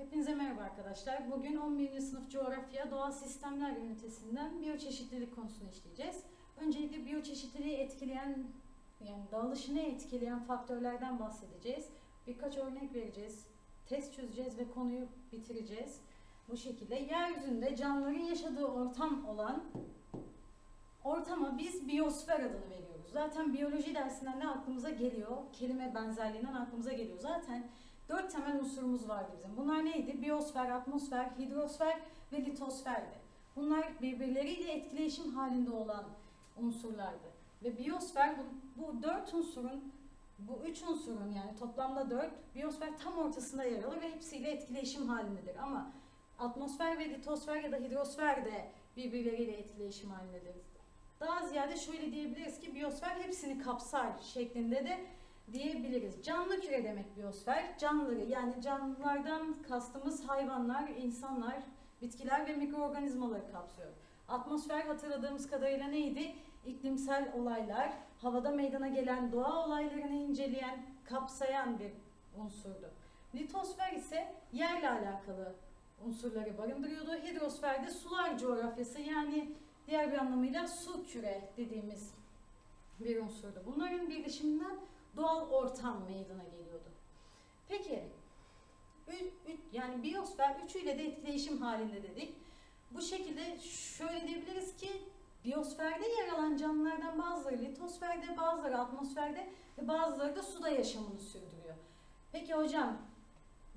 Hepinize merhaba arkadaşlar. Bugün 11. sınıf coğrafya doğal sistemler ünitesinden biyoçeşitlilik konusunu işleyeceğiz. Öncelikle biyoçeşitliliği etkileyen yani dağılışını etkileyen faktörlerden bahsedeceğiz. Birkaç örnek vereceğiz. Test çözeceğiz ve konuyu bitireceğiz. Bu şekilde yeryüzünde canlıların yaşadığı ortam olan ortama biz biyosfer adını veriyoruz. Zaten biyoloji dersinden de aklımıza geliyor. Kelime benzerliğinden aklımıza geliyor. Zaten dört temel unsurumuz vardı bizim. Bunlar neydi? Biyosfer, atmosfer, hidrosfer ve litosferdi. Bunlar birbirleriyle etkileşim halinde olan unsurlardı. Ve biyosfer bu, bu dört unsurun, bu üç unsurun yani toplamda dört, biyosfer tam ortasında yer alır ve hepsiyle etkileşim halindedir. Ama atmosfer ve litosfer ya da hidrosfer de birbirleriyle etkileşim halindedir. Daha ziyade şöyle diyebiliriz ki biyosfer hepsini kapsar şeklinde de diyebiliriz. Canlı küre demek biyosfer. Canlıları yani canlılardan kastımız hayvanlar, insanlar, bitkiler ve mikroorganizmaları kapsıyor. Atmosfer hatırladığımız kadarıyla neydi? İklimsel olaylar, havada meydana gelen doğa olaylarını inceleyen, kapsayan bir unsurdu. Litosfer ise yerle alakalı unsurları barındırıyordu. Hidrosfer de sular coğrafyası yani diğer bir anlamıyla su küre dediğimiz bir unsurdu. Bunların birleşiminden doğal ortam meydana geliyordu. Peki, yani biyosfer üçüyle de etkileşim halinde dedik. Bu şekilde şöyle diyebiliriz ki biyosferde yer alan canlılardan bazıları litosferde, bazıları atmosferde ve bazıları da suda yaşamını sürdürüyor. Peki hocam,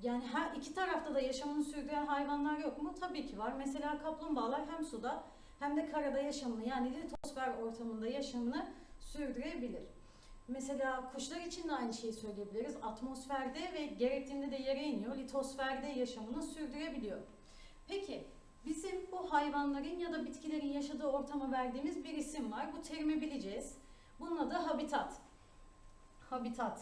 yani her iki tarafta da yaşamını sürdüren hayvanlar yok mu? Tabii ki var. Mesela kaplumbağalar hem suda hem de karada yaşamını yani litosfer ortamında yaşamını sürdürebilir. Mesela kuşlar için de aynı şeyi söyleyebiliriz. Atmosferde ve gerektiğinde de yere iniyor. Litosferde yaşamını sürdürebiliyor. Peki bizim bu hayvanların ya da bitkilerin yaşadığı ortama verdiğimiz bir isim var. Bu terimi bileceğiz. Bunun adı habitat. Habitat.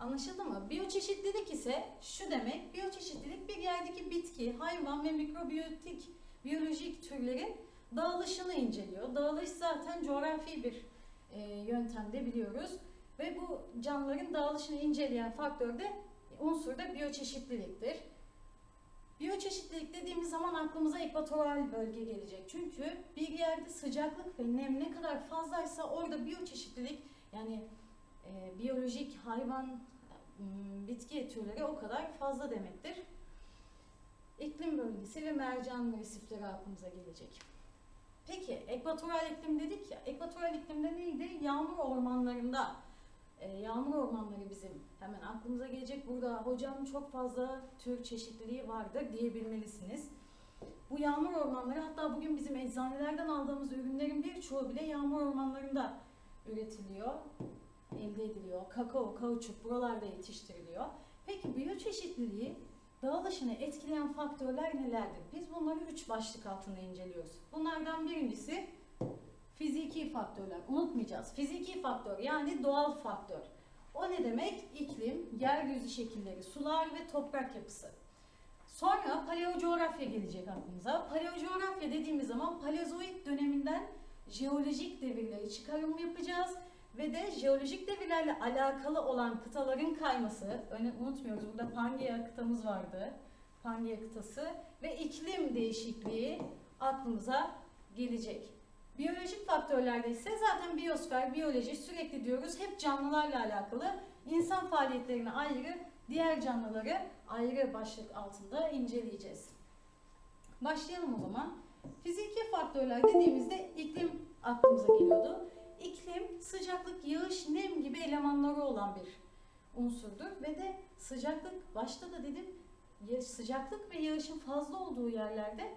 Anlaşıldı mı? Biyoçeşitlilik ise şu demek. Biyoçeşitlilik bir yerdeki bitki, hayvan ve mikrobiyotik biyolojik türlerin dağılışını inceliyor. Dağılış zaten coğrafi bir e, yöntemde biliyoruz. Ve bu canlıların dağılışını inceleyen faktör de unsur da biyoçeşitliliktir. Biyoçeşitlilik dediğimiz zaman aklımıza ekvatoral bölge gelecek. Çünkü bir yerde sıcaklık ve nem ne kadar fazlaysa orada biyoçeşitlilik yani e, biyolojik hayvan, bitki türleri o kadar fazla demektir. İklim bölgesi ve mercan resifleri aklımıza gelecek. Peki ekvatoral iklim dedik ya, ekvatoral iklimde neydi? Yağmur ormanlarında, e, yağmur ormanları bizim hemen aklımıza gelecek. Burada hocam çok fazla tür çeşitliliği vardır diyebilmelisiniz. Bu yağmur ormanları hatta bugün bizim eczanelerden aldığımız ürünlerin birçoğu bile yağmur ormanlarında üretiliyor, elde ediliyor. Kakao, kauçuk buralarda yetiştiriliyor. Peki biyoçeşitliliği Dağılışını etkileyen faktörler nelerdir? Biz bunları üç başlık altında inceliyoruz. Bunlardan birincisi fiziki faktörler. Unutmayacağız. Fiziki faktör yani doğal faktör. O ne demek? İklim, yeryüzü şekilleri, sular ve toprak yapısı. Sonra paleocoğrafya gelecek aklımıza. Paleocoğrafya dediğimiz zaman paleozoik döneminden jeolojik devirleri çıkarım yapacağız ve de jeolojik devirlerle alakalı olan kıtaların kayması, unutmuyoruz burada Pangea kıtamız vardı, Pangea kıtası ve iklim değişikliği aklımıza gelecek. Biyolojik faktörlerde ise zaten biyosfer, biyoloji sürekli diyoruz hep canlılarla alakalı. İnsan faaliyetlerini ayrı, diğer canlıları ayrı başlık altında inceleyeceğiz. Başlayalım o zaman. Fiziki faktörler dediğimizde iklim aklımıza geliyordu. İklim, sıcaklık, yağış, nem gibi elemanları olan bir unsurdur ve de sıcaklık, başta da dedim sıcaklık ve yağışın fazla olduğu yerlerde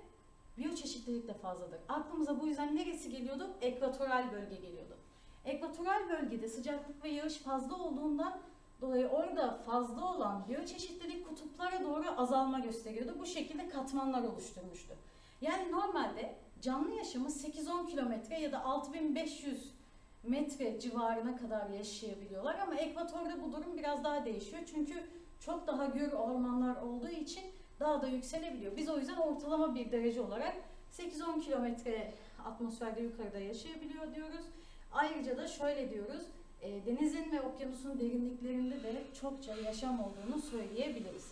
biyoçeşitlilik de fazladır. Aklımıza bu yüzden neresi geliyordu? Ekvatoral bölge geliyordu. Ekvatoral bölgede sıcaklık ve yağış fazla olduğundan dolayı orada fazla olan biyoçeşitlilik kutuplara doğru azalma gösteriyordu. Bu şekilde katmanlar oluşturmuştu. Yani normalde canlı yaşamı 8-10 kilometre ya da 6500 metre civarına kadar yaşayabiliyorlar ama ekvatorda bu durum biraz daha değişiyor. Çünkü çok daha gür ormanlar olduğu için daha da yükselebiliyor. Biz o yüzden ortalama bir derece olarak 8-10 kilometre atmosferde yukarıda yaşayabiliyor diyoruz. Ayrıca da şöyle diyoruz, e, denizin ve okyanusun derinliklerinde de çokça yaşam olduğunu söyleyebiliriz.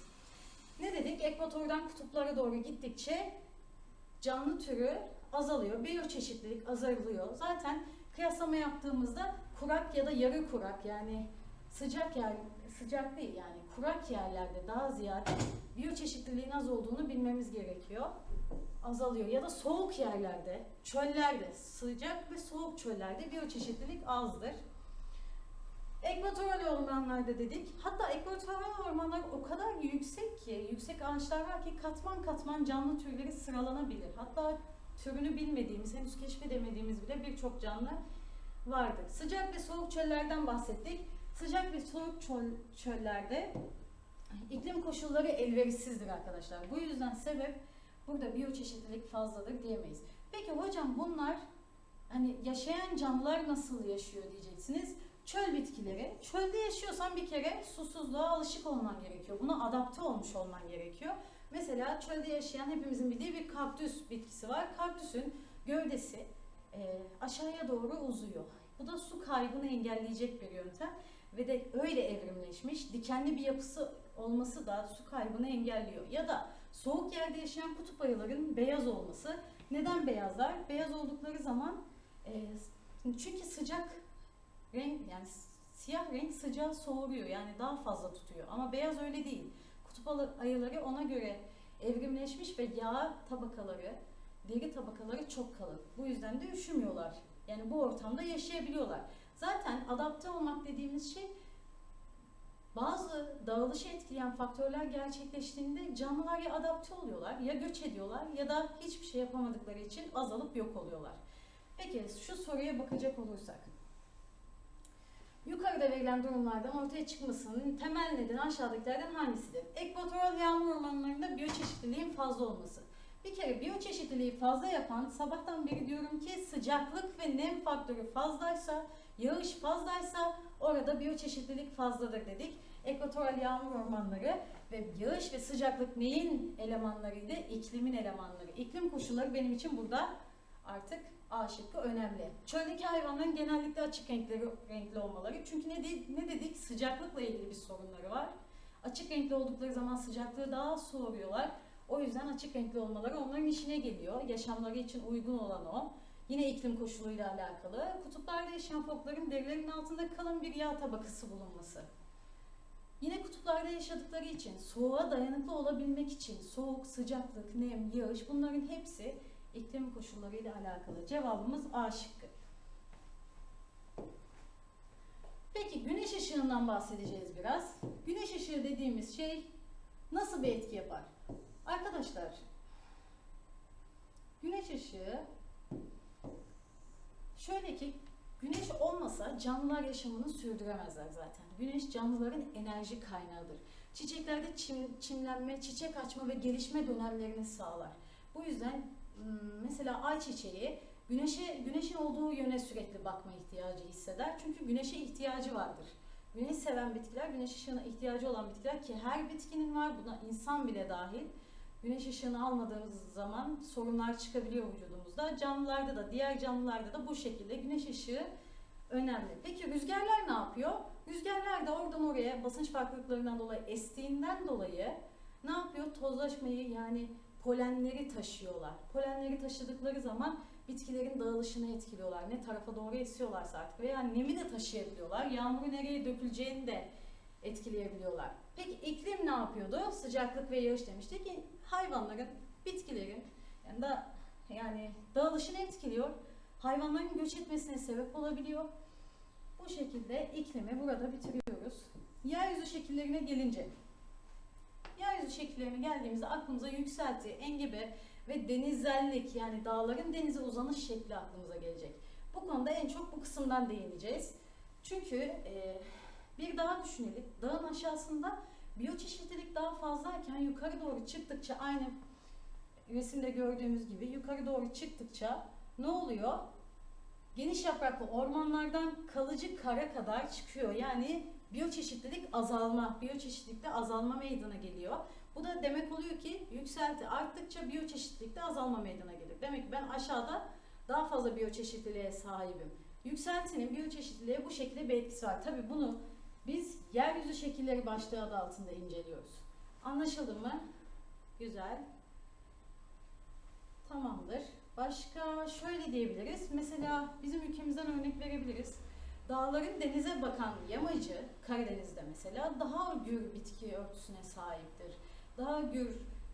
Ne dedik? Ekvatordan kutuplara doğru gittikçe canlı türü azalıyor. Biyoçeşitlilik azalıyor. Zaten kıyaslama yaptığımızda kurak ya da yarı kurak yani sıcak yer sıcak değil yani kurak yerlerde daha ziyade biyoçeşitliliğin az olduğunu bilmemiz gerekiyor. Azalıyor ya da soğuk yerlerde, çöllerde, sıcak ve soğuk çöllerde biyoçeşitlilik azdır. Ekvatoral ormanlarda dedik. Hatta ekvatoral ormanlar o kadar yüksek ki, yüksek ağaçlar var ki katman katman canlı türleri sıralanabilir. Hatta türünü bilmediğimiz, henüz keşfedemediğimiz bile birçok canlı vardır. Sıcak ve soğuk çöllerden bahsettik. Sıcak ve soğuk çöl- çöllerde iklim koşulları elverişsizdir arkadaşlar. Bu yüzden sebep burada biyoçeşitlilik fazladır diyemeyiz. Peki hocam bunlar hani yaşayan canlılar nasıl yaşıyor diyeceksiniz. Çöl bitkileri. Çölde yaşıyorsan bir kere susuzluğa alışık olman gerekiyor. Buna adapte olmuş olman gerekiyor. Mesela çölde yaşayan hepimizin bildiği bir kaktüs bitkisi var. Kaktüsün gövdesi e, aşağıya doğru uzuyor. Bu da su kaybını engelleyecek bir yöntem ve de öyle evrimleşmiş. Dikenli bir yapısı olması da su kaybını engelliyor. Ya da soğuk yerde yaşayan kutup ayıların beyaz olması. Neden beyazlar? Beyaz oldukları zaman e, çünkü sıcak renk yani siyah renk sıcağı soğuruyor yani daha fazla tutuyor. Ama beyaz öyle değil. Kutup ayıları ona göre evrimleşmiş ve yağ tabakaları, deri tabakaları çok kalın. Bu yüzden de üşümüyorlar. Yani bu ortamda yaşayabiliyorlar. Zaten adapte olmak dediğimiz şey bazı dağılışı etkileyen faktörler gerçekleştiğinde canlılar ya adapte oluyorlar ya göç ediyorlar ya da hiçbir şey yapamadıkları için azalıp yok oluyorlar. Peki şu soruya bakacak olursak. Yukarıda verilen durumlardan ortaya çıkmasının temel nedeni aşağıdakilerden hangisidir? Ekvatoral yağmur ormanlarında biyoçeşitliliğin fazla olması. Bir kere biyoçeşitliliği fazla yapan sabahtan beri diyorum ki sıcaklık ve nem faktörü fazlaysa, yağış fazlaysa orada biyoçeşitlilik fazladır dedik. Ekvatoral yağmur ormanları ve yağış ve sıcaklık neyin elemanlarıydı? İklimin elemanları. İklim koşulları benim için burada artık A şıkkı önemli. Çöldeki hayvanların genellikle açık renkleri renkli olmaları. Çünkü ne, de- ne dedik? Sıcaklıkla ilgili bir sorunları var. Açık renkli oldukları zaman sıcaklığı daha soğuruyorlar. O yüzden açık renkli olmaları onların işine geliyor. Yaşamları için uygun olan o. Yine iklim koşuluyla alakalı. Kutuplarda yaşayan fokların derilerinin altında kalın bir yağ tabakası bulunması. Yine kutuplarda yaşadıkları için soğuğa dayanıklı olabilmek için soğuk, sıcaklık, nem, yağış bunların hepsi iklim koşullarıyla alakalı. Cevabımız A şıkkı. Peki güneş ışığından bahsedeceğiz biraz. Güneş ışığı dediğimiz şey nasıl bir etki yapar? Arkadaşlar güneş ışığı şöyle ki güneş olmasa canlılar yaşamını sürdüremezler zaten. Güneş canlıların enerji kaynağıdır. Çiçeklerde çim, çimlenme, çiçek açma ve gelişme dönemlerini sağlar. Bu yüzden mesela ayçiçeği güneşe güneşin olduğu yöne sürekli bakma ihtiyacı hisseder. Çünkü güneşe ihtiyacı vardır. Güneş seven bitkiler, güneş ışığına ihtiyacı olan bitkiler ki her bitkinin var, buna insan bile dahil. Güneş ışığını almadığımız zaman sorunlar çıkabiliyor vücudumuzda. Canlılarda da, diğer canlılarda da bu şekilde güneş ışığı önemli. Peki rüzgarlar ne yapıyor? Rüzgarlar da oradan oraya basınç farklılıklarından dolayı estiğinden dolayı ne yapıyor? Tozlaşmayı yani polenleri taşıyorlar. Polenleri taşıdıkları zaman bitkilerin dağılışını etkiliyorlar. Ne tarafa doğru esiyorlarsa artık veya nemi de taşıyabiliyorlar. Yağmurun nereye döküleceğini de etkileyebiliyorlar. Peki iklim ne yapıyordu? Sıcaklık ve yağış demiştik ki hayvanların, bitkilerin yani da yani dağılışını etkiliyor. Hayvanların göç etmesine sebep olabiliyor. Bu şekilde iklimi burada bitiriyoruz. Yeryüzü şekillerine gelince yeryüzü şekillerine geldiğimizde aklımıza yükselti, engebe ve denizellik yani dağların denize uzanış şekli aklımıza gelecek. Bu konuda en çok bu kısımdan değineceğiz. Çünkü e, bir dağ düşünelim. Dağın aşağısında biyoçeşitlilik daha fazlayken yukarı doğru çıktıkça aynı resimde gördüğümüz gibi yukarı doğru çıktıkça ne oluyor? Geniş yapraklı ormanlardan kalıcı kara kadar çıkıyor. Yani biyoçeşitlilik azalma, biyoçeşitlilikte azalma meydana geliyor. Bu da demek oluyor ki yükselti arttıkça biyoçeşitlilikte azalma meydana gelir. Demek ki ben aşağıda daha fazla biyoçeşitliliğe sahibim. Yükseltinin biyoçeşitliliğe bu şekilde bir etkisi var. Tabi bunu biz yeryüzü şekilleri başlığı adı altında inceliyoruz. Anlaşıldı mı? Güzel. Tamamdır. Başka şöyle diyebiliriz. Mesela bizim ülkemizden örnek verebiliriz. Dağların denize bakan yamacı Karadeniz'de mesela daha gür bitki örtüsüne sahiptir. Daha gür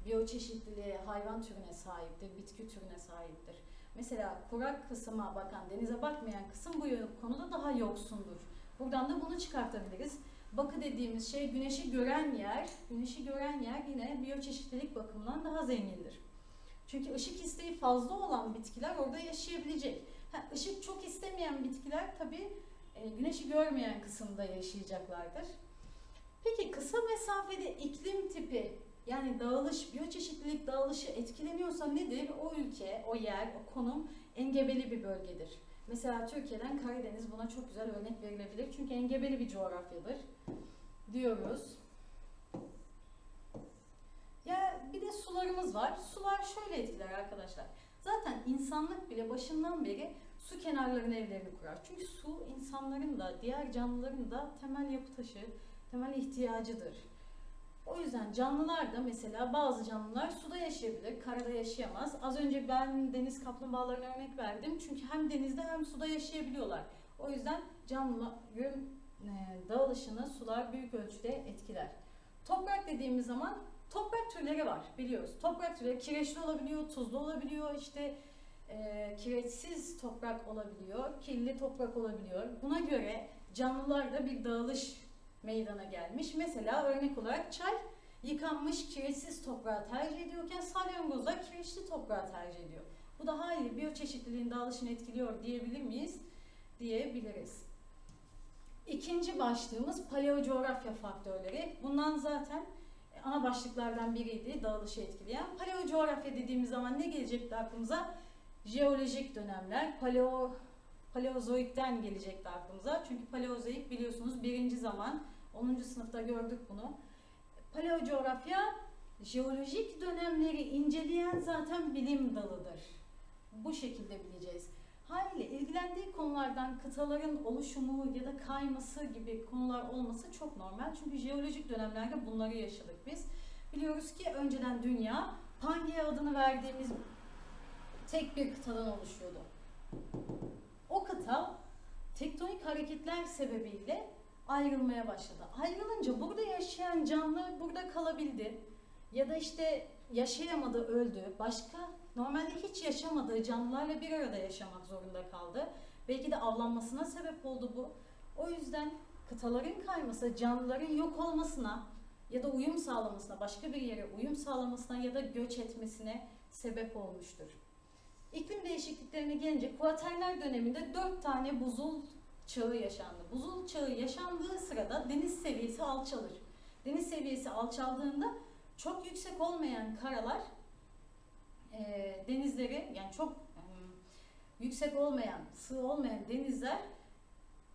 biyoçeşitliliğe, hayvan türüne sahiptir, bitki türüne sahiptir. Mesela kurak kısma bakan, denize bakmayan kısım bu konuda daha yoksundur. Buradan da bunu çıkartabiliriz. Bakı dediğimiz şey güneşi gören yer, güneşi gören yer yine biyoçeşitlilik bakımından daha zengindir. Çünkü ışık isteği fazla olan bitkiler orada yaşayabilecek. Ha, ışık çok istemeyen bitkiler tabii e, güneşi görmeyen kısımda yaşayacaklardır. Peki kısa mesafede iklim tipi yani dağılış, biyoçeşitlilik dağılışı etkileniyorsa nedir? O ülke, o yer, o konum engebeli bir bölgedir. Mesela Türkiye'den Karadeniz buna çok güzel örnek verilebilir. Çünkü engebeli bir coğrafyadır diyoruz. Ya bir de sularımız var. Sular şöyle etkiler arkadaşlar. Zaten insanlık bile başından beri su kenarlarına evlerini kurar. Çünkü su insanların da diğer canlıların da temel yapı taşı, temel ihtiyacıdır. O yüzden canlılar da mesela bazı canlılar suda yaşayabilir, karada yaşayamaz. Az önce ben deniz kaplumbağalarına örnek verdim. Çünkü hem denizde hem suda yaşayabiliyorlar. O yüzden canlıların e, dağılışını sular büyük ölçüde etkiler. Toprak dediğimiz zaman toprak türleri var biliyoruz. Toprak türleri kireçli olabiliyor, tuzlu olabiliyor, işte e, kireçsiz toprak olabiliyor, kirli toprak olabiliyor. Buna göre canlılarda bir dağılış meydana gelmiş. Mesela örnek olarak çay yıkanmış kireçsiz toprağı tercih ediyorken salyangozlar kireçli toprağı tercih ediyor. Bu da hayli biyoçeşitliliğin dağılışını etkiliyor diyebilir miyiz? Diyebiliriz. İkinci başlığımız paleocoğrafya faktörleri. Bundan zaten ana başlıklardan biriydi dağılışı etkileyen. Paleocoğrafya dediğimiz zaman ne gelecekti aklımıza? Jeolojik dönemler, paleo Paleozoik'ten gelecekti aklımıza. Çünkü Paleozoik biliyorsunuz birinci zaman 10. sınıfta gördük bunu. Paleocoğrafya jeolojik dönemleri inceleyen zaten bilim dalıdır. Bu şekilde bileceğiz. Haliyle ilgilendiği konulardan kıtaların oluşumu ya da kayması gibi konular olması çok normal. Çünkü jeolojik dönemlerde bunları yaşadık biz. Biliyoruz ki önceden dünya Pangea adını verdiğimiz tek bir kıtadan oluşuyordu. O kıta tektonik hareketler sebebiyle ayrılmaya başladı. Ayrılınca burada yaşayan canlı burada kalabildi. Ya da işte yaşayamadı, öldü. Başka normalde hiç yaşamadığı canlılarla bir arada yaşamak zorunda kaldı. Belki de avlanmasına sebep oldu bu. O yüzden kıtaların kayması canlıların yok olmasına ya da uyum sağlamasına, başka bir yere uyum sağlamasına ya da göç etmesine sebep olmuştur. İklim değişikliklerine gelince kuaterner döneminde dört tane buzul çağı yaşandı. Buzul çağı yaşandığı sırada deniz seviyesi alçalır. Deniz seviyesi alçaldığında çok yüksek olmayan karalar e, denizleri yani çok e, yüksek olmayan, sığ olmayan denizler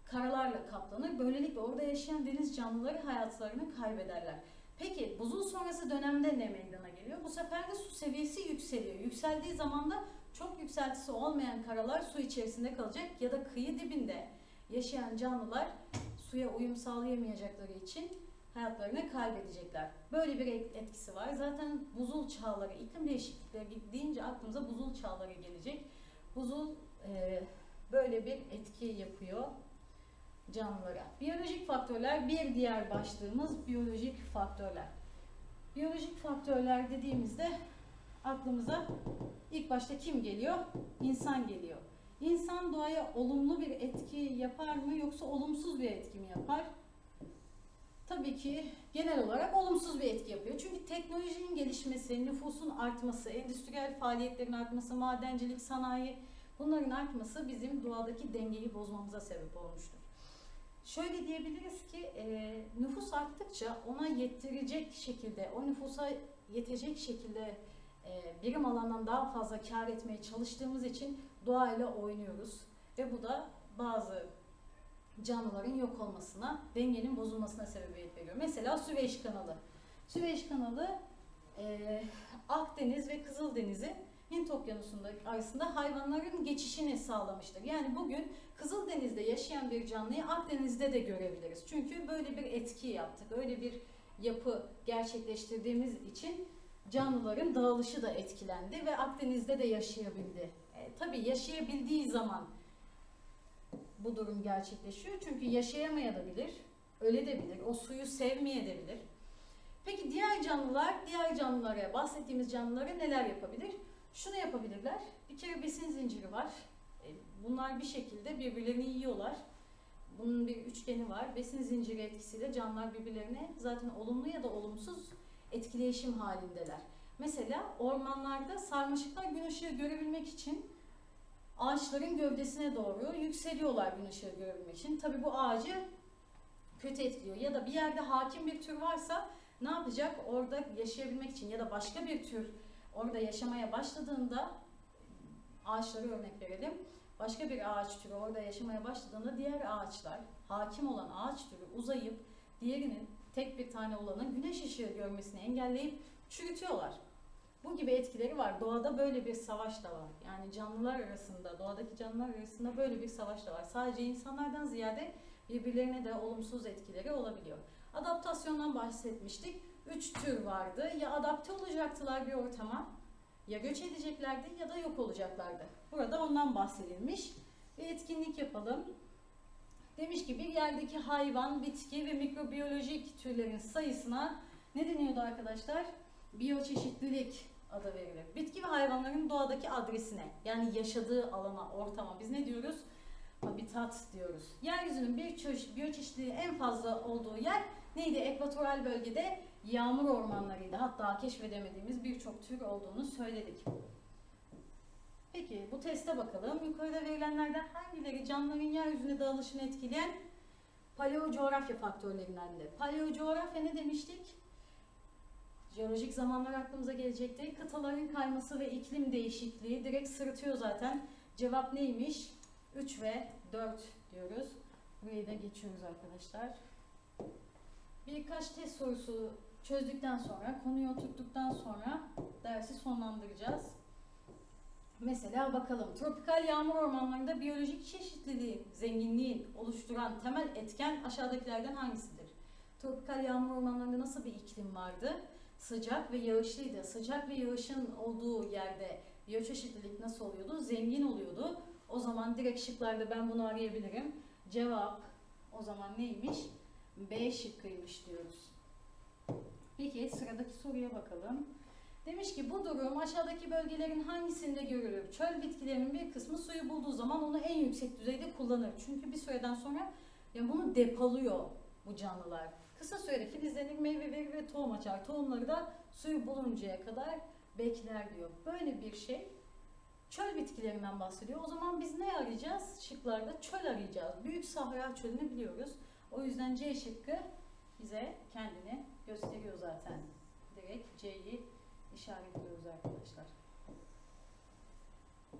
karalarla kaplanır. Böylelikle orada yaşayan deniz canlıları hayatlarını kaybederler. Peki buzul sonrası dönemde ne meydana geliyor? Bu sefer de su seviyesi yükseliyor. Yükseldiği zaman da çok yükseltisi olmayan karalar su içerisinde kalacak ya da kıyı dibinde yaşayan canlılar suya uyum sağlayamayacakları için hayatlarını kaybedecekler. Böyle bir etkisi var. Zaten buzul çağları, iklim değişiklikleri deyince aklımıza buzul çağları gelecek. Buzul e, böyle bir etki yapıyor canlılara. Biyolojik faktörler bir diğer başlığımız biyolojik faktörler. Biyolojik faktörler dediğimizde aklımıza ilk başta kim geliyor? İnsan geliyor. İnsan doğaya olumlu bir etki yapar mı yoksa olumsuz bir etki mi yapar? Tabii ki genel olarak olumsuz bir etki yapıyor. Çünkü teknolojinin gelişmesi, nüfusun artması, endüstriyel faaliyetlerin artması, madencilik, sanayi bunların artması bizim doğadaki dengeyi bozmamıza sebep olmuştur. Şöyle diyebiliriz ki e, nüfus arttıkça ona yettirecek şekilde, o nüfusa yetecek şekilde birim alandan daha fazla kar etmeye çalıştığımız için doğayla oynuyoruz. Ve bu da bazı canlıların yok olmasına, dengenin bozulmasına sebebiyet veriyor. Mesela Süveyş kanalı. Süveyş kanalı e, Akdeniz ve Kızıldeniz'i Hint Okyanusu'nda arasında hayvanların geçişini sağlamıştır. Yani bugün Kızıldeniz'de yaşayan bir canlıyı Akdeniz'de de görebiliriz. Çünkü böyle bir etki yaptık. Öyle bir yapı gerçekleştirdiğimiz için canlıların dağılışı da etkilendi ve Akdeniz'de de yaşayabildi. E, tabii yaşayabildiği zaman bu durum gerçekleşiyor. Çünkü yaşayamayabilir, öle de bilir, o suyu sevmeyebilir. Peki diğer canlılar, diğer canlılara, bahsettiğimiz canlılara neler yapabilir? Şunu yapabilirler. Bir kere besin zinciri var. E, Bunlar bir şekilde birbirlerini yiyorlar. Bunun bir üçgeni var. Besin zinciri etkisiyle canlılar birbirlerine zaten olumlu ya da olumsuz etkileşim halindeler. Mesela ormanlarda sarmaşıklar gün ışığı görebilmek için ağaçların gövdesine doğru yükseliyorlar gün ışığı görebilmek için. Tabii bu ağacı kötü etkiliyor. Ya da bir yerde hakim bir tür varsa ne yapacak? Orada yaşayabilmek için ya da başka bir tür orada yaşamaya başladığında ağaçları örnek verelim. Başka bir ağaç türü orada yaşamaya başladığında diğer ağaçlar, hakim olan ağaç türü uzayıp diğerinin tek bir tane olanın güneş ışığı görmesini engelleyip çürütüyorlar. Bu gibi etkileri var. Doğada böyle bir savaş da var. Yani canlılar arasında, doğadaki canlılar arasında böyle bir savaş da var. Sadece insanlardan ziyade birbirlerine de olumsuz etkileri olabiliyor. Adaptasyondan bahsetmiştik. Üç tür vardı. Ya adapte olacaktılar bir ortama, ya göç edeceklerdi ya da yok olacaklardı. Burada ondan bahsedilmiş. Bir etkinlik yapalım. Demiş ki bir yerdeki hayvan, bitki ve mikrobiyolojik türlerin sayısına ne deniyordu arkadaşlar? Biyoçeşitlilik adı verilir. Bitki ve hayvanların doğadaki adresine yani yaşadığı alana, ortama biz ne diyoruz? Habitat diyoruz. Yeryüzünün bir çeşit, biyoçeşitliliği en fazla olduğu yer neydi? Ekvatoral bölgede yağmur ormanlarıydı. Hatta keşfedemediğimiz birçok tür olduğunu söyledik. Peki bu teste bakalım. Yukarıda verilenlerden hangileri canlıların yeryüzüne dağılışını etkileyen paleocoğrafya faktörlerinden de? Paleocoğrafya ne demiştik? Jeolojik zamanlar aklımıza gelecekti. Kıtaların kayması ve iklim değişikliği direkt sırıtıyor zaten. Cevap neymiş? 3 ve 4 diyoruz. Burayı da geçiyoruz arkadaşlar. Birkaç test sorusu çözdükten sonra, konuyu oturttuktan sonra dersi sonlandıracağız. Mesela bakalım tropikal yağmur ormanlarında biyolojik çeşitliliği, zenginliği oluşturan temel etken aşağıdakilerden hangisidir? Tropikal yağmur ormanlarında nasıl bir iklim vardı? Sıcak ve yağışlıydı. Sıcak ve yağışın olduğu yerde biyoçeşitlilik nasıl oluyordu? Zengin oluyordu. O zaman direkt şıklarda ben bunu arayabilirim. Cevap o zaman neymiş? B şıkkıymış diyoruz. Peki sıradaki soruya bakalım. Demiş ki bu durum aşağıdaki bölgelerin hangisinde görülür? Çöl bitkilerinin bir kısmı suyu bulduğu zaman onu en yüksek düzeyde kullanır. Çünkü bir süreden sonra yani bunu depoluyor bu canlılar. Kısa sürede filizlenir, meyve verir ve tohum açar. Tohumları da suyu buluncaya kadar bekler diyor. Böyle bir şey çöl bitkilerinden bahsediyor. O zaman biz ne arayacağız? Şıklarda çöl arayacağız. Büyük Sahra çölünü biliyoruz. O yüzden C şıkkı bize kendini gösteriyor zaten. Direkt C'yi işaretliyoruz arkadaşlar.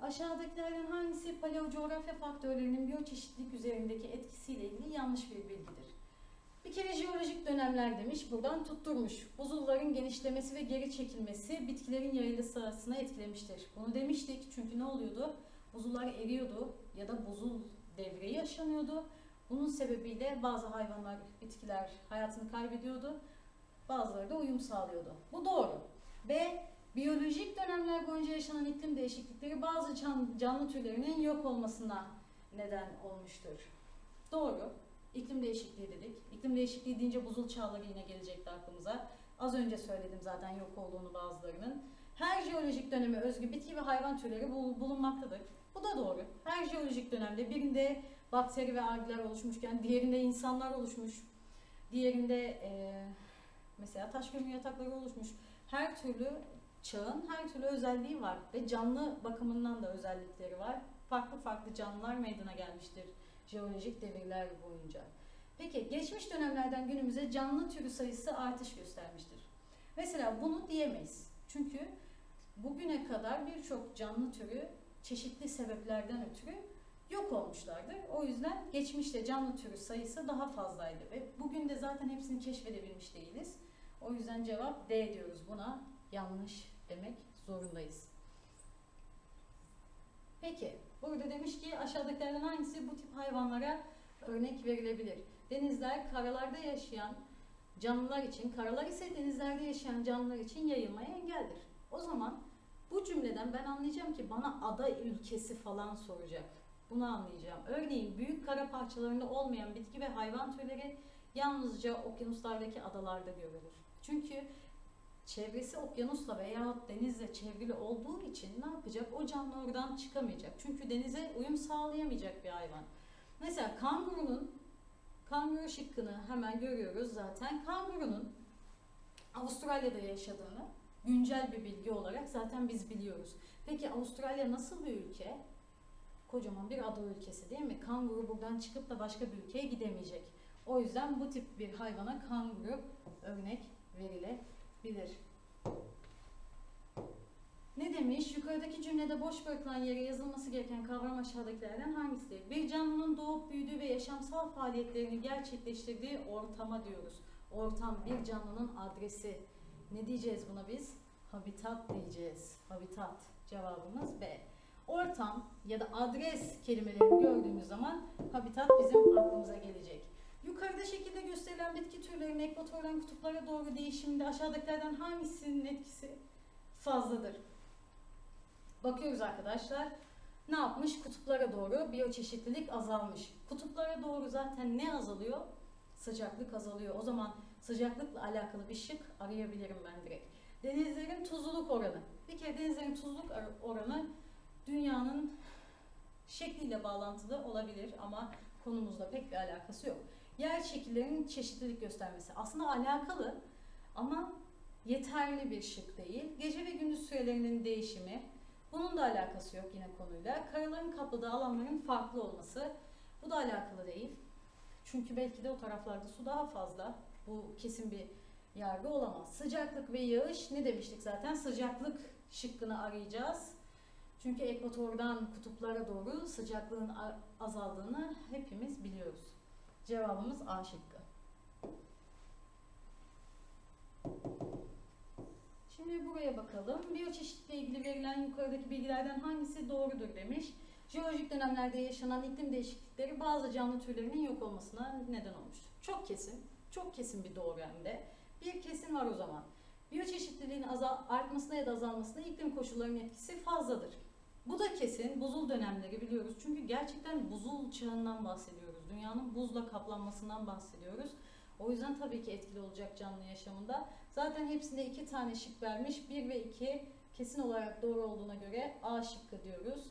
Aşağıdakilerden hangisi paleocoğrafya faktörlerinin biyoçeşitlilik üzerindeki etkisiyle ilgili yanlış bir bilgidir? Bir kere jeolojik dönemler demiş, buradan tutturmuş. Buzulların genişlemesi ve geri çekilmesi bitkilerin yayılış sırasına etkilemiştir. Bunu demiştik çünkü ne oluyordu? Buzullar eriyordu ya da buzul devreyi yaşanıyordu. Bunun sebebiyle bazı hayvanlar, bitkiler hayatını kaybediyordu. Bazıları da uyum sağlıyordu. Bu doğru. B. Biyolojik dönemler boyunca yaşanan iklim değişiklikleri bazı can- canlı türlerinin yok olmasına neden olmuştur. Doğru. İklim değişikliği dedik. İklim değişikliği deyince buzul çağları yine gelecekti aklımıza. Az önce söyledim zaten yok olduğunu bazılarının. Her jeolojik döneme özgü bitki ve hayvan türleri bul- bulunmaktadır. Bu da doğru. Her jeolojik dönemde birinde bakteri ve algler oluşmuşken diğerinde insanlar oluşmuş. Diğerinde eee, mesela taş kömür yatakları oluşmuş. Her türlü çağın her türlü özelliği var ve canlı bakımından da özellikleri var. Farklı farklı canlılar meydana gelmiştir jeolojik devirler boyunca. Peki geçmiş dönemlerden günümüze canlı türü sayısı artış göstermiştir. Mesela bunu diyemeyiz. Çünkü bugüne kadar birçok canlı türü çeşitli sebeplerden ötürü yok olmuşlardır. O yüzden geçmişte canlı türü sayısı daha fazlaydı ve bugün de zaten hepsini keşfedebilmiş değiliz. O yüzden cevap D diyoruz buna. Yanlış demek zorundayız. Peki, burada demiş ki aşağıdakilerden hangisi bu tip hayvanlara örnek verilebilir? Denizler, karalarda yaşayan canlılar için, karalar ise denizlerde yaşayan canlılar için yayılmaya engeldir. O zaman bu cümleden ben anlayacağım ki bana ada ülkesi falan soracak. Bunu anlayacağım. Örneğin büyük kara parçalarında olmayan bitki ve hayvan türleri yalnızca okyanuslardaki adalarda görülür. Çünkü çevresi okyanusla veya denizle çevrili olduğu için ne yapacak? O canlı oradan çıkamayacak. Çünkü denize uyum sağlayamayacak bir hayvan. Mesela kangurunun kanguru şıkkını hemen görüyoruz zaten. Kangurunun Avustralya'da yaşadığını güncel bir bilgi olarak zaten biz biliyoruz. Peki Avustralya nasıl bir ülke? Kocaman bir ada ülkesi değil mi? Kanguru buradan çıkıp da başka bir ülkeye gidemeyecek. O yüzden bu tip bir hayvana kanguru örnek verilebilir. Ne demiş? Yukarıdaki cümlede boş bırakılan yere yazılması gereken kavram aşağıdakilerden hangisidir? Bir canlının doğup büyüdüğü ve yaşamsal faaliyetlerini gerçekleştirdiği ortama diyoruz. Ortam bir canlının adresi. Ne diyeceğiz buna biz? Habitat diyeceğiz. Habitat. Cevabımız B. Ortam ya da adres kelimelerini gördüğümüz zaman habitat bizim aklımıza gelecek. Yukarıda şekilde gösterilen bitki türlerinin ekvatordan kutuplara doğru değişiminde aşağıdakilerden hangisinin etkisi fazladır? Bakıyoruz arkadaşlar. Ne yapmış? Kutuplara doğru biyoçeşitlilik azalmış. Kutuplara doğru zaten ne azalıyor? Sıcaklık azalıyor. O zaman sıcaklıkla alakalı bir şık arayabilirim ben direkt. Denizlerin tuzluluk oranı. Bir kere denizlerin tuzluluk oranı dünyanın şekliyle bağlantılı olabilir ama konumuzla pek bir alakası yok. Yer şekillerinin çeşitlilik göstermesi aslında alakalı ama yeterli bir şık değil. Gece ve gündüz sürelerinin değişimi bunun da alakası yok yine konuyla. Karaların kapladığı alanların farklı olması bu da alakalı değil. Çünkü belki de o taraflarda su daha fazla. Bu kesin bir yargı olamaz. Sıcaklık ve yağış ne demiştik zaten? Sıcaklık şıkkını arayacağız. Çünkü ekvatordan kutuplara doğru sıcaklığın azaldığını hepimiz biliyoruz. Cevabımız A şıkkı. Şimdi buraya bakalım. Biyoçeşitlikle ilgili verilen yukarıdaki bilgilerden hangisi doğrudur demiş. Jeolojik dönemlerde yaşanan iklim değişiklikleri bazı canlı türlerinin yok olmasına neden olmuştur. Çok kesin, çok kesin bir doğru hem de. Bir kesin var o zaman. Biyoçeşitliliğin azal artmasına ya da azalmasına iklim koşullarının etkisi fazladır. Bu da kesin. Buzul dönemleri biliyoruz. Çünkü gerçekten buzul çağından bahsediyoruz. Dünyanın buzla kaplanmasından bahsediyoruz. O yüzden tabii ki etkili olacak canlı yaşamında. Zaten hepsinde iki tane şık vermiş. Bir ve iki kesin olarak doğru olduğuna göre A şıkkı diyoruz.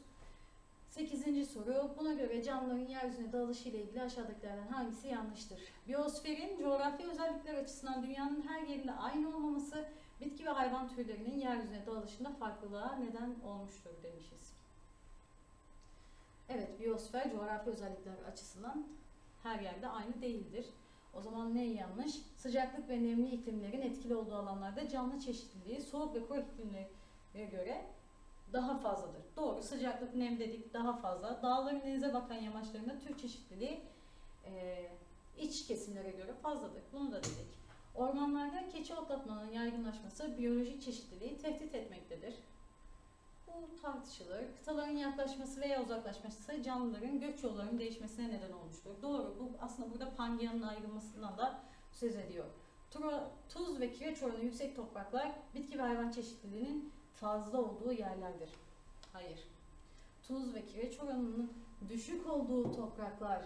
Sekizinci soru. Buna göre canlıların yeryüzüne dağılışı ile ilgili aşağıdakilerden hangisi yanlıştır? Biyosferin coğrafi özellikler açısından dünyanın her yerinde aynı olmaması bitki ve hayvan türlerinin yeryüzüne dağılışında farklılığa neden olmuştur demişiz. Evet, biyosfer coğrafi özellikler açısından her yerde aynı değildir. O zaman ne yanlış? Sıcaklık ve nemli iklimlerin etkili olduğu alanlarda canlı çeşitliliği soğuk ve kurak iklimlere göre daha fazladır. Doğru, sıcaklık, nem dedik daha fazla. Dağların denize bakan yamaçlarında tür çeşitliliği e, iç kesimlere göre fazladır. Bunu da dedik. Ormanlarda keçi otlatmanın yaygınlaşması biyolojik çeşitliliği tehdit etmektedir. Bu tartışılır. Kıtaların yaklaşması veya uzaklaşması canlıların göç yollarının değişmesine neden olmuştur. Doğru. Bu aslında burada Pangea'nın ayrılmasından da söz ediyor. Tuz ve kireç oranı yüksek topraklar bitki ve hayvan çeşitliliğinin fazla olduğu yerlerdir. Hayır. Tuz ve kireç oranının düşük olduğu topraklar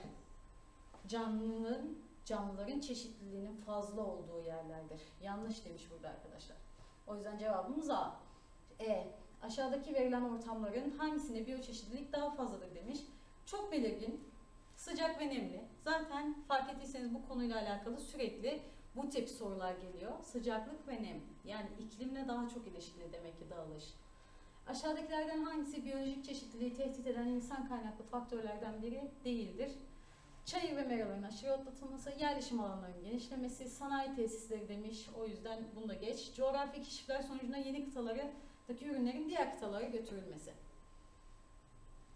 canlının canlıların çeşitliliğinin fazla olduğu yerlerdir. Yanlış demiş burada arkadaşlar. O yüzden cevabımız A. E. Aşağıdaki verilen ortamların hangisinde biyoçeşitlilik daha fazladır demiş. Çok belirgin, sıcak ve nemli. Zaten fark ettiyseniz bu konuyla alakalı sürekli bu tip sorular geliyor. Sıcaklık ve nem. Yani iklimle daha çok ilişkili demek ki dağılış. Aşağıdakilerden hangisi biyolojik çeşitliliği tehdit eden insan kaynaklı faktörlerden biri değildir? Çayır ve meraların aşırı otlatılması, yerleşim alanlarının genişlemesi, sanayi tesisleri demiş. O yüzden bunu da geç. Coğrafi keşifler sonucunda yeni kıtalardaki ürünlerin diğer kıtalara götürülmesi.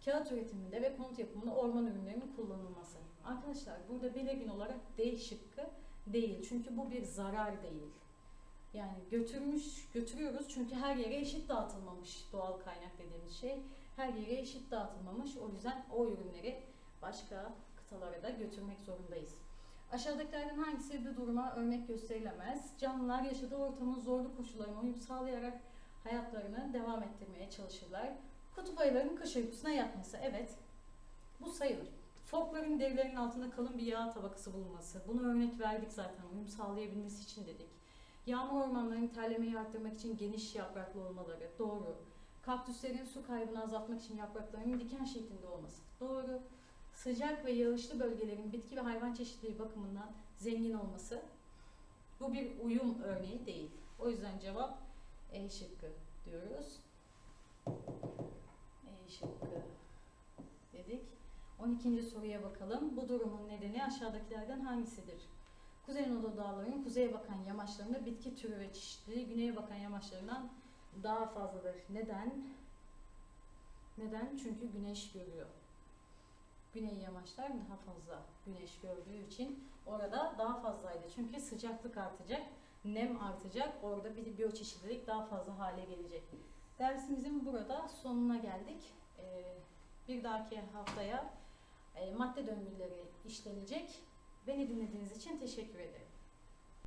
Kağıt üretiminde ve konut yapımında orman ürünlerinin kullanılması. Arkadaşlar burada belirgin olarak D şıkkı değil. Çünkü bu bir zarar değil. Yani götürmüş, götürüyoruz çünkü her yere eşit dağıtılmamış doğal kaynak dediğimiz şey. Her yere eşit dağıtılmamış. O yüzden o ürünleri başka kıtalara da götürmek zorundayız. Aşağıdakilerden hangisi bu duruma örnek gösterilemez? Canlılar yaşadığı ortamın zorlu koşullarına uyum sağlayarak hayatlarını devam ettirmeye çalışırlar. Kutup ayılarının kış uykusuna yatması, evet. Bu sayılır. Fokların derilerinin altında kalın bir yağ tabakası bulunması. Bunu örnek verdik zaten uyum sağlayabilmesi için dedik. Yağmur ormanlarının terlemeyi arttırmak için geniş yapraklı olmaları, doğru. Kaktüslerin su kaybını azaltmak için yapraklarının diken şeklinde olması, doğru. Sıcak ve yağışlı bölgelerin bitki ve hayvan çeşitliliği bakımından zengin olması, bu bir uyum örneği değil. O yüzden cevap E şıkkı diyoruz. E şıkkı dedik. 12. soruya bakalım. Bu durumun nedeni aşağıdakilerden hangisidir? Kuzey Anadolu dağlarının kuzeye bakan yamaçlarında bitki türü ve çeşitliliği güneye bakan yamaçlarından daha fazladır. Neden? Neden? Çünkü güneş görüyor. Güney yamaçlar daha fazla güneş gördüğü için orada daha fazlaydı. Çünkü sıcaklık artacak, nem artacak. Orada bir biyoçeşitlilik daha fazla hale gelecek. Dersimizin burada sonuna geldik. Ee, bir dahaki haftaya e, madde döngüleri işlenecek. Beni dinlediğiniz için teşekkür ederim.